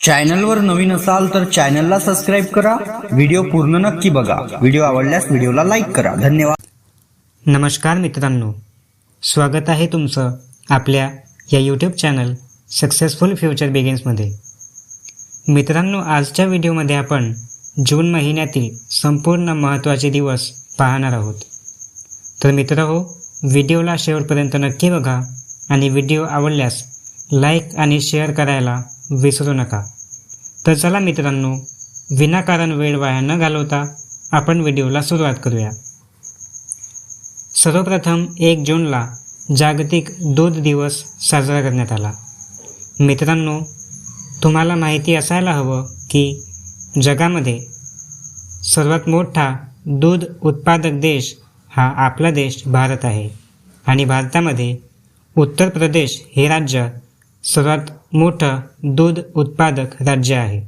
चॅनलवर नवीन असाल तर चॅनलला सबस्क्राईब करा. व्हिडिओ पूर्ण नक्की बघा. व्हिडिओ आवडल्यास व्हिडिओला लाईक करा. धन्यवाद. नमस्कार मित्रांनो. स्वागत आहे तुमचं आपल्या या यूट्यूब चॅनल सक्सेसफुल फ्युचर बिगिन्समध्ये मित्रांनो आजच्या व्हिडिओमध्ये आपण जून महिन्यातील संपूर्ण महत्त्वाचे दिवस पाहणार आहोत. तर मित्र हो व्हिडिओला शेवटपर्यंत नक्की बघा आणि व्हिडिओ आवडल्यास लाईक आणि शेअर करायला विसरू नका. तर चला मित्रांनो विनाकारण वेळ वाया न घालवता आपण व्हिडिओला सुरुवात करूया. सर्वप्रथम एक जूनला जागतिक दूध दिवस साजरा करण्यात आला. मित्रांनो तुम्हाला माहिती असायला हवं की जगामध्ये सर्वात मोठा दूध उत्पादक देश हा आपला देश भारत आहे. आणि भारतामध्ये उत्तर प्रदेश हे राज्य सर्वात मोठं दूध उत्पादक राज्य आहे.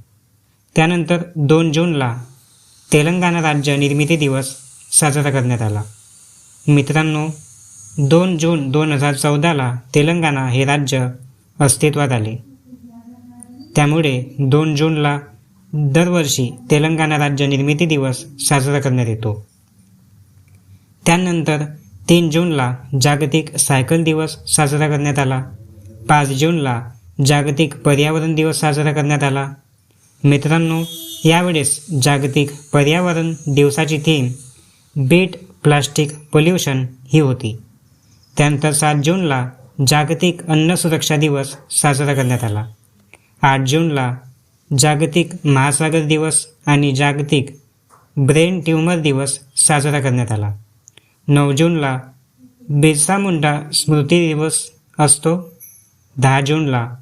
त्यानंतर दोन जूनला तेलंगणा राज्य निर्मिती दिवस साजरा करण्यात आला. मित्रांनो दोन जून दोन हजार चौदाला तेलंगणा हे राज्य अस्तित्वात आले. त्यामुळे दोन जूनला दरवर्षी तेलंगणा राज्य निर्मिती दिवस साजरा करण्यात येतो. त्यानंतर तीन जूनला जागतिक सायकल दिवस साजरा करण्यात आला. पाच जूनला जागतिक पर्यावरण दिवस साजरा करण्यात आला. मित्रांनो यावेळेस जागतिक पर्यावरण दिवसाची थीम बीट प्लास्टिक पोल्युशन ही होती. त्यानंतर सात जूनला जागतिक अन्न सुरक्षा दिवस साजरा करण्यात आला. आठ जूनला जागतिक महासागर दिवस आणि जागतिक ब्रेन ट्यूमर दिवस साजरा करण्यात आला. नऊ जूनला बिरसा मुंडा स्मृती दिवस असतो. दहा जूनला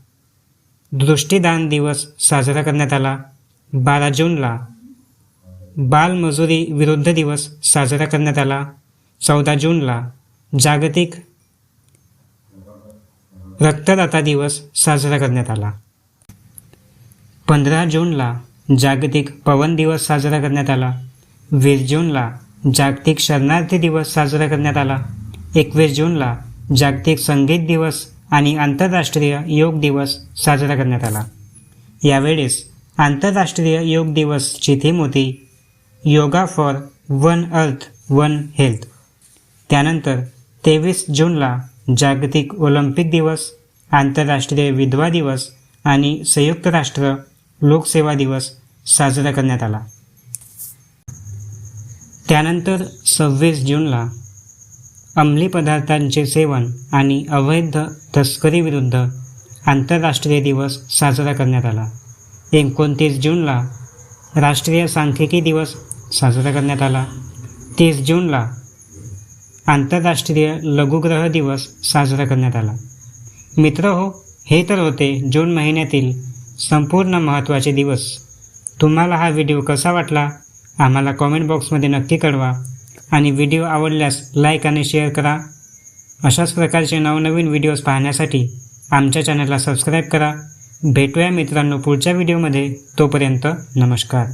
दृष्टीदान दिवस साजरा करण्यात आला. बारा जूनला बालमजुरी विरुद्ध दिवस साजरा करण्यात आला. चौदा जूनला जागतिक रक्तदाता दिवस साजरा करण्यात आला. पंधरा जूनला जागतिक पवन दिवस साजरा करण्यात आला. वीस जूनला जागतिक शरणार्थी दिवस साजरा करण्यात आला. एकवीस जूनला जागतिक संगीत दिवस आणि आंतरराष्ट्रीय योग दिवस साजरा करण्यात आला. यावेळेस आंतरराष्ट्रीय योग दिवसची थीम होती yoga for one earth one health. त्यानंतर तेवीस जूनला जागतिक ऑलिम्पिक दिवस आंतरराष्ट्रीय विधवा दिवस आणि संयुक्त राष्ट्र लोकसेवा दिवस साजरा करण्यात आला. त्यानंतर सव्वीस जूनला अंमली पदार्थांचे सेवन आणि अवैध तस्करीविरुद्ध आंतरराष्ट्रीय दिवस साजरा करण्यात आला. एकोणतीस जूनला राष्ट्रीय सांख्यिकी दिवस साजरा करण्यात आला. तीस जूनला आंतरराष्ट्रीय लघुग्रह दिवस साजरा करण्यात आला. मित्र हो हे तर होते जून महिन्यातील संपूर्ण महत्त्वाचे दिवस. तुम्हाला हा व्हिडिओ कसा वाटला? आम्हाला कॉमेंट बॉक्समध्ये नक्की कळवा. आणि व्हिडिओ आवडल्यास लाईक आणि शेअर करा. अशाच प्रकारचे नवनवीन व्हिडिओज पाहण्यासाठी आमच्या चॅनलला सबस्क्राईब करा. भेटूया मित्रांनो पुढच्या व्हिडिओमध्ये. तोपर्यंत नमस्कार.